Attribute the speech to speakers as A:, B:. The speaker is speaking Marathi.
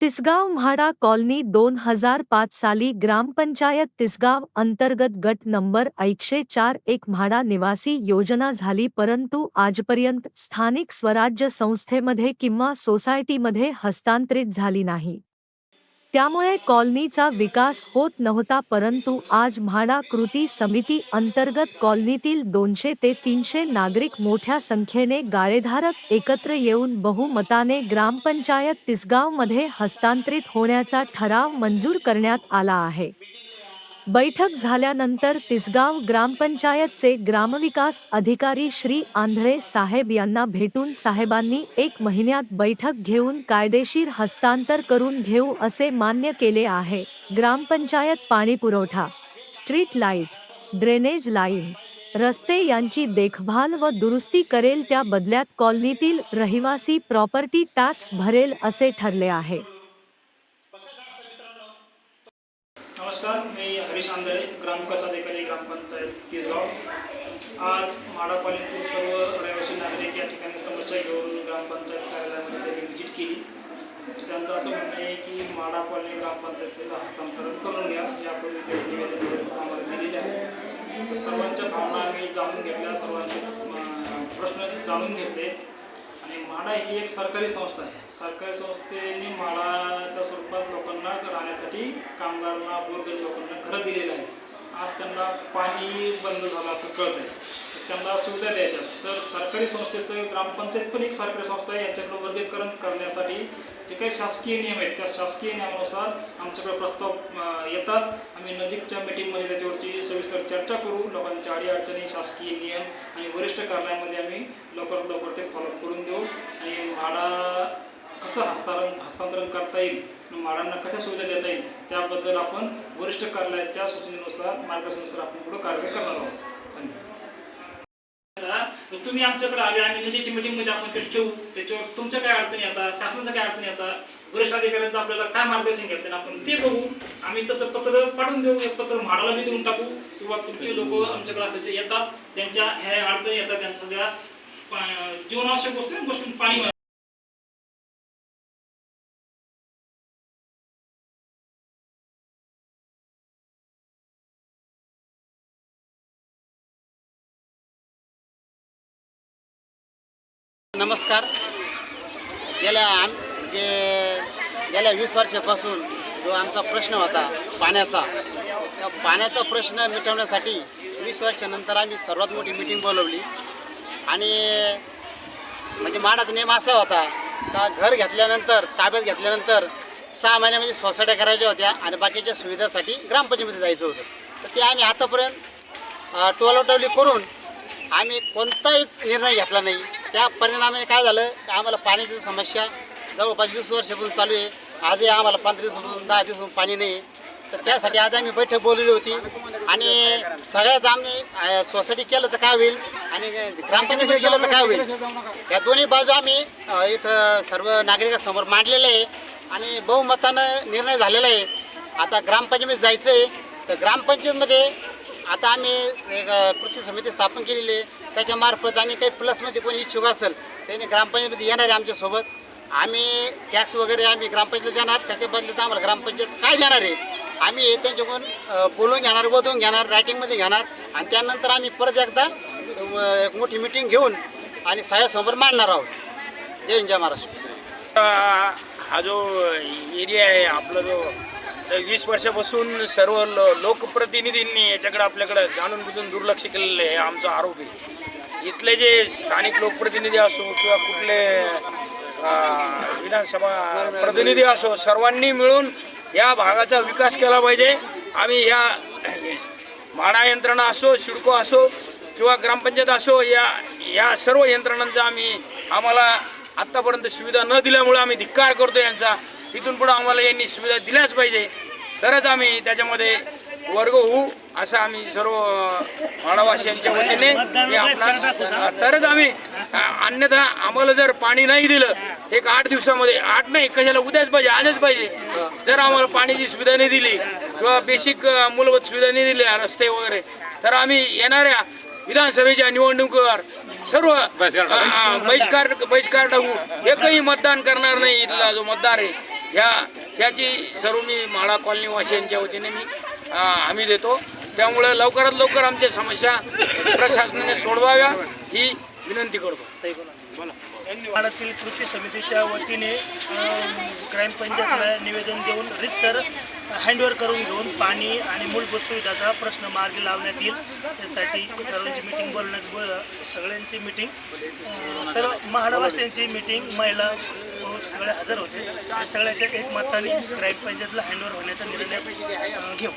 A: तिसगाव म्हाडा कॉलनी दोन हजार पाच साली ग्रामपंचायत तिसगाव अंतर्गत गट नंबर एकशे चार एक म्हाडा निवासी योजना झाली परंतु आजपर्यंत स्थानिक स्वराज्य संस्थेमध्ये किंवा सोसायटीमध्ये हस्तांतरित झाली नाही. त्यामुळे कॉलनीचा विकास होत नव्हता परंतु आज म्हाडा कृती समिती अंतर्गत कॉलनीतील दोनशे ते तीनशे नागरिक मोठ्या संख्येने गाळेधारक एकत्र येऊन बहुमताने ग्रामपंचायत तिसगावमध्ये हस्तांतरित होण्याचा ठराव मंजूर करण्यात आला आहे. बैठक झाल्यानंतर तिसगाव ग्रामपंचायतचे ग्रामविकास अधिकारी श्री आंधळे साहेब यांना भेटून साहेबांनी एक महिन्यात बैठक घेऊन कायदेशीर हस्तांतर करून घेऊ असे मान्य केले आहे. ग्रामपंचायत पाणीपुरवठा स्ट्रीट लाइट ड्रेनेज लाईन रस्ते यांची देखभाल व दुरुस्ती करेल त्या बदल्यात कॉलनीतील रहिवासी प्रॉपर्टी टॅक्स भरेल असे ठरले आहे
B: नमस्कार मी आंधळे ग्रामविकास अधिकारी ग्रामपंचायत तिसगाव. आज माडा सर्व रहिवासी नागरिक या ठिकाणी समस्या घेऊन ग्रामपंचायत कार्यालयामध्ये त्यांनी व्हिजिट केली. त्यांचं असं म्हणणं आहे की माडा ग्रामपंचायतीचं हस्तांतरण करून घ्या. यापूर्वी ते निवेदन आम्हाला दिलेले आहे सर्वांच्या भावना आम्ही जाणून घेतल्या सर्वांचे प्रश्न जाणून घेतले. आणि म्हाडा ही एक सरकारी संस्था आहे. सरकारी संस्थेने म्हाडाच्या स्वरूपात लोकांना राहण्यासाठी कामगारांना गोरगरीब लोकांना घरं दिलेलं आहे आज त्यांना पाणी बंद झालं असं कळत आहे त्यांना सुविधा द्यायच्या तर सरकारी संस्थेचं ग्रामपंचायत पण एक सरकारी संस्था आहे. यांच्याकडे वर्गीकरण करण्यासाठी जे काही शासकीय नियम आहेत त्या शासकीय नियमानुसार आमच्याकडे प्रस्ताव येताच आम्ही नजीकच्या मीटिंगमध्ये त्याच्यावरची सविस्तर चर्चा करू. लोकांच्या अडीअडचणी शासकीय नियम आणि वरिष्ठ कार्यालयामध्ये आम्ही कसं हस्तांतरण हस्तांतरण करता येईल माडांना कशा सुविधा देता येईल त्याबद्दल आपण वरिष्ठ कार्यालयाच्या सूचनेनुसार मार्गदर्शनानुसार आपण पुढे कारवाई करणार आहोत. धन्यवाद. तुम्ही आमच्याकडे आले आम्ही नदीची मीटिंगमध्ये आपण ते ठेवू. त्याच्यावर तुमच्या काय अडचणी येतात शासनाच्या काय अडचणी येतात वरिष्ठ अधिकाऱ्यांचं आपल्याला काय मार्गदर्शन घेतात आपण ते बघू. आम्ही तसं पत्र पाठवून देऊ एक पत्र म्हाडाला बी देऊन टाकू. किंवा तुमचे लोक आमच्याकडे असे येतात त्यांच्या ह्या अडचणी येतात त्यांच्या सध्या जीवनावश्यक वस्तू गोष्टी पाणी
C: नमस्कार. गेल्या आम जे गेल्या वीस वर्षापासून जो आमचा प्रश्न होता पाण्याचा त्या पाण्याचा प्रश्न मिटवण्यासाठी वीस वर्षानंतर आम्ही सर्वात मोठी मिटिंग बोलवली. आणि म्हणजे माडाचा नेम असा होता का घर घेतल्यानंतर ताब्यात घेतल्यानंतर सहा महिन्यामध्ये म्हणजे सोसायट्या करायच्या होत्या आणि बाकीच्या सुविधासाठी ग्रामपंचायतीमध्ये जायचं होतं. तर ते आम्ही आतापर्यंत टोलवटवली करून आम्ही कोणताही निर्णय घेतला नाही. त्या परिणामाने काय झालं? की आम्हाला पाण्याची समस्या जवळपास वीस वर्षापासून चालू आहे. आजही आम्हाला पंधरा दिवसापासून दहा दिवसापासून पाणी नाही. तर त्यासाठी आज आम्ही बैठक बोलवली होती. आणि सगळ्याच आम्ही सोसायटी केलं तर काय होईल? आणि ग्रामपंचायत केलं तर काय होईल? या दोन्ही बाजू आम्ही इथं सर्व नागरिकांसमोर मांडलेलं आहे. आणि बहुमतानं निर्णय झालेला आहे. आता ग्रामपंचायत जायचं आहे तर ग्रामपंचायतमध्ये आता आम्ही एक कृती समिती स्थापन केलेली आहे. त्याच्यामार्फत आणि काही प्लसमध्ये कोणी इच्छुक असेल त्यांनी ग्रामपंचायतमध्ये येणार आहे आमच्यासोबत आम्ही टॅक्स वगैरे आम्ही ग्रामपंचायत देणार त्याच्या बदल्यात आम्हाला ग्रामपंचायत काय देणार आहे? आम्ही त्यांच्याकडून बोलून घेणार वधवून घेणार रायटिंगमध्ये घेणार. आणि त्यानंतर आम्ही परत एकदा एक मोठी मिटिंग घेऊन आणि सगळ्यासमोर मांडणार आहोत. जय हिंद जय महाराष्ट्र.
D: हा जो एरिया आहे आपला जो तर वीस वर्षापासून सर्व लो लोकप्रतिनिधींनी याच्याकडे आपल्याकडे जाणून बुजून दुर्लक्ष केलेलं आहे आमचा आरोप आहे. इथले जे स्थानिक लोकप्रतिनिधी असो किंवा कुठले विधानसभा प्रतिनिधी असो सर्वांनी मिळून या भागाचा विकास केला पाहिजे. आम्ही या म्हाडा यंत्रणा असो सिडको असो किंवा ग्रामपंचायत असो या या सर्व यंत्रणांचा आम्ही आम्हाला आत्तापर्यंत सुविधा न दिल्यामुळे आम्ही धिक्कार करतो यांचा. इथून पुढं आम्हाला यांनी सुविधा दिल्याच पाहिजे. तरच आम्ही त्याच्यामध्ये वर्ग होऊ असं आम्ही सर्व म्हाडावासियांच्या वतीने हे आपणास तरच आम्ही अन्यथा आम्हाला जर पाणी नाही दिलं एक आठ दिवसामध्ये आठ नाही कशाला उद्याच पाहिजे आजच पाहिजे. जर आम्हाला पाण्याची सुविधा नाही दिली किंवा बेसिक मूलभूत सुविधा नाही दिल्या रस्ते वगैरे तर आम्ही येणाऱ्या विधानसभेच्या निवडणुकीवर सर्व बहिष्कार बहिष्कार टाकू. एकही मतदान करणार नाही इथला जो मतदार आहे. ह्या ह्याची सर्व मी माळा कॉलनीवासियांच्या वतीने मी हमी देतो. त्यामुळे लवकरात लवकर आमच्या समस्या प्रशासनाने सोडवाव्या ही विनंती करतो.
E: धन्यवादातील कृती समितीच्या वतीने ग्रामपंचायतला निवेदन देऊन रितसर हँडओव्हर करून घेऊन पाणी आणि मूलभूत सुविधाचा प्रश्न मार्गी लावण्यात येईल. त्यासाठी सर्वांची मिटिंग बोलण्यात सगळ्यांची मिटिंग. सर्व महाराष्ट्रांची मिटिंग महिला पुरुष सगळे हजर होते. त्या सगळ्याच्या एक मताने ग्रामपंचायतला हँडओव्हर होण्याचा निर्णय अ, घेऊ.